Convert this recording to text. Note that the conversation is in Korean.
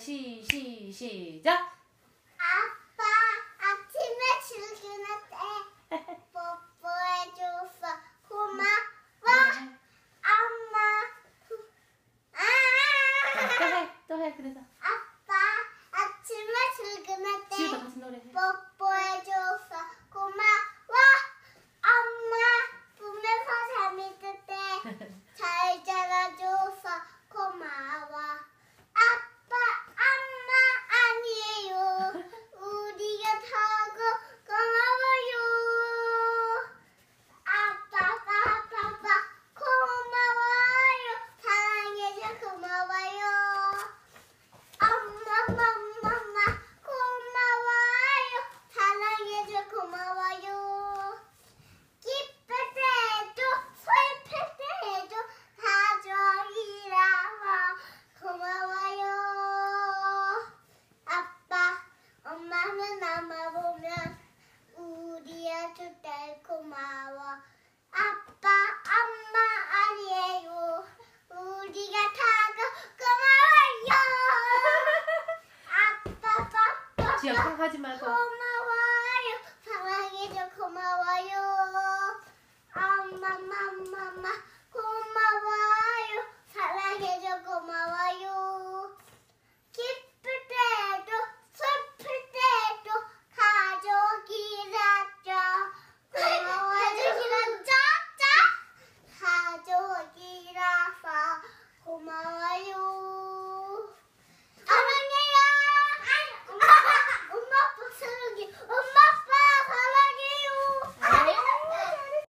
시, 시, 시작. 아빠 아침에 출근할 때 뽀뽀해줘서 고마워 엄마 자, 또아 해, 또 해. 그래서 아빠 아침에 출근할 때 지우도 같이 노래해. 뽀뽀해줘서 고마워 엄마 보면서 재밌을 때 잘 자라줘서 고마워 아빠 엄마 아니에요 우리가 타고 고마워요 아빠가 아빠가 고마워요 사랑해줘 고마워요 엄마 엄마 엄마 고마워요 사랑해줘 고마워요 기쁠 때도 슬플 때도 가족이라고 고마워요 아빠 아마 보면 우리 아주 때 고마워 아빠 엄마 아니에요. 우리가 타고 고마워요. 아빠 아빠 지영 하지 말고.